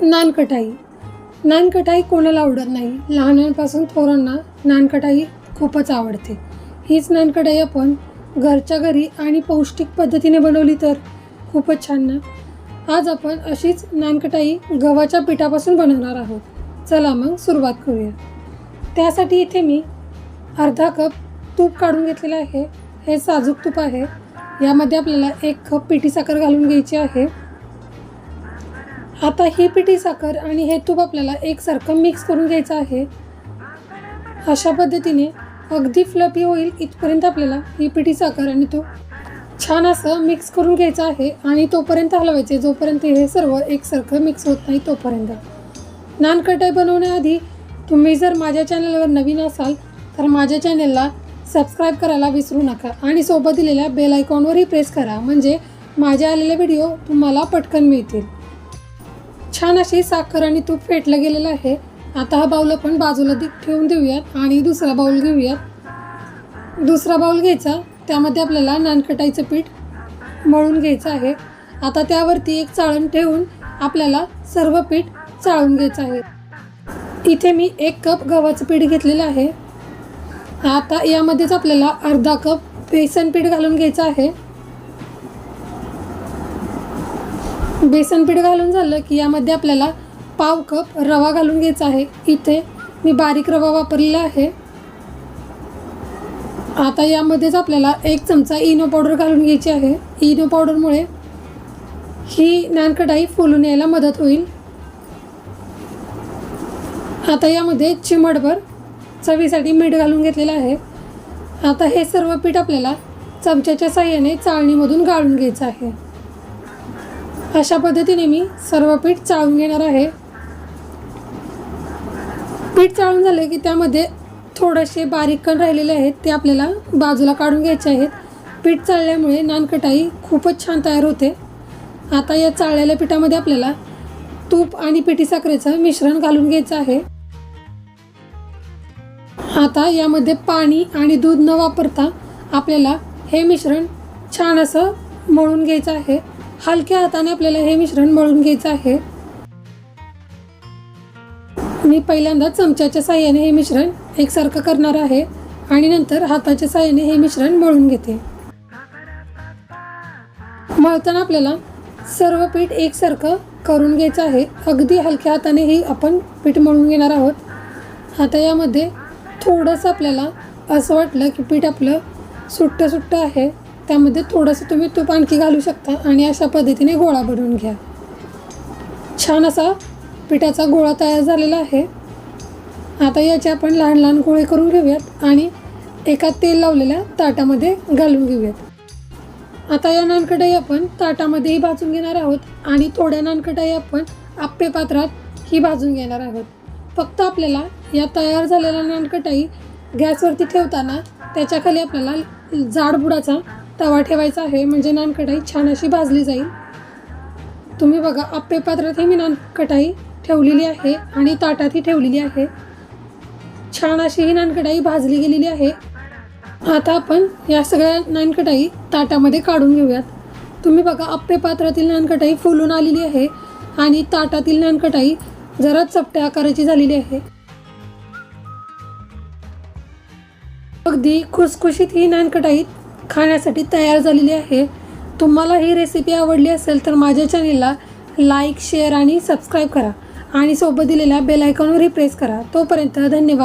नानकटाई. नानकटाई कोणाला आवडत नाही. लहानांपासून थोरांना नानकटाई खूपच आवडते. हीच नानकटाई आपण घरच्या घरी आणि पौष्टिक पद्धतीने बनवली तर खूपच छान ना? आज आपण अशीच नानकटाई गव्हाच्या पिठापासून बनवणार आहोत. चला मग सुरुवात करूया. त्यासाठी इथे मी अर्धा कप तूप काढून घेतलेलं आहे. हे साजूक तूप आहे. यामध्ये आपल्याला एक कप पिठी साखर घालून घ्यायची आहे. आता ही पिठी साखर आणि हे तूप आपल्याला एकसारखं मिक्स करून घ्यायचं आहे. अशा पद्धतीने अगदी फ्लपी होईल इथपर्यंत आपल्याला ही पिठी साखर आणि तूप छान असं मिक्स करून घ्यायचं आहे आणि तोपर्यंत हलवायचे जोपर्यंत हे सर्व एकसारखं मिक्स होत नाही तोपर्यंत. नानकटाई बनवण्याआधी तुम्ही जर माझ्या चॅनलवर नवीन असाल तर माझ्या चॅनलला सबस्क्राईब करायला विसरू नका आणि सोबत दिलेल्या बेल आयकॉनवरही प्रेस करा म्हणजे माझे आलेले व्हिडिओ तुम्हाला पटकन मिळतील. छान अशी साखर आणि तूप फेटलं गेलेलं आहे. आता हा बाऊल आपण बाजूला दि ठेवून देऊयात आणि दुसरा बाऊल घेऊयात. दुसरा बाऊल घ्यायचा त्यामध्ये आपल्याला नानकटाईचं पीठ मळून घ्यायचं आहे. आता त्यावरती एक चाळण ठेवून आपल्याला सर्व पीठ चाळून घ्यायचं आहे. इथे मी एक कप गव्हाचं पीठ घेतलेलं आहे. आता यामध्येच आपल्याला अर्धा कप बेसन पीठ घालून घ्यायचं आहे. बेसन पीठ घालून झालं की यामध्ये आपल्याला पाव कप रवा घालून घ्यायचा आहे. इथे मी बारीक रवा वापरलेला आहे. आता यामध्येच आपल्याला एक चमचा इनो पावडर घालून घ्यायची आहे. इनो पावडरमुळे ही नानकटाई फुलून यायला मदत होईल. आता यामध्ये चिमटभर चवीसाठी मीठ घालून घेतलेलं आहे. आता हे सर्व पीठ आपल्याला चमच्याच्या साह्याने चाळणीमधून गाळून घ्यायचं आहे. अशा पद्धतीने मी सर्व पीठ चाळून घेणार आहे. पीठ चाळून झालं की त्यामध्ये थोडेसे बारीक कण राहिलेले आहेत ते आपल्याला बाजूला काढून घ्यायचे आहेत. पीठ चाळल्यामुळे नानकटाई खूपच छान तयार होते. आता या चाळलेल्या पिठामध्ये आपल्याला तूप आणि पिठी साखरेचं मिश्रण घालून घ्यायचं आहे. आता यामध्ये पाणी आणि दूध न वापरता आपल्याला हे मिश्रण छान असं मळून घ्यायचं आहे. हलक्या हाताने आपल्याला हे मिश्रण मळून घ्यायचं आहे. मी पहिल्यांदा चमच्याच्या साह्याने हे मिश्रण एकसारखं करणार आहे आणि नंतर हाताच्या साह्याने हे मिश्रण मळून घेते. मळताना आपल्याला सर्व पीठ एकसारखं करून घ्यायचं आहे. अगदी हलक्या हातानेही आपण पीठ मळून घेणार आहोत. आता यामध्ये थोडंसं आपल्याला असं वाटलं की पीठ आपलं सुट्टं सुट्टं आहे. त्यामध्ये थोडंसं तुम्ही तूप आणखी घालू शकता आणि अशा पद्धतीने गोळा बनवून घ्या. छान असा पिठाचा गोळा तयार झालेला आहे. आता याचे आपण लहान लहान गोळे करून घेऊयात आणि एका तेल लावलेल्या ताटामध्ये घालून घेऊयात. आता या नानकटाई आपण ताटामध्येही भाजून घेणार आहोत आणि थोड्या नानकटाई आपण आप्पे पात्रात ही भाजून घेणार आहोत. फक्त आपल्याला या तयार झालेल्या नानकटाई गॅसवरती ठेवताना त्याच्याखाली आपल्याला जाडबुडाचा तवा ठेवायचा आहे. म्हणजे नानकटाई छान अशी भाजली जाईल. तुम्ही बघा आप्पे पात्रातही मी नानकटाई ठेवलेली आहे आणि ताटातही ठेवलेली आहे. छान अशी ही नानकटाई भाजली गेलेली आहे. आता आपण या सगळ्या नानकटाई ताटामध्ये काढून घेऊयात. तुम्ही बघा आप्पे पात्रातील नानकटाई फुलून आलेली आहे आणि ताटातील नानकटाई जरा चपट्या आकाराची झालेली आहे. अगदी खुसखुशीत ही नानकटाई खाण्यासाठी तयार झालेली आहे. तुम्हाला ही रेसिपी आवडली असेल तर माझ्या चॅनेलला लाईक शेअर आणि सबस्क्राईब करा. आणि सोबत दिलेल्या बेलायकॉनवरही प्रेस करा. तोपर्यंत धन्यवाद.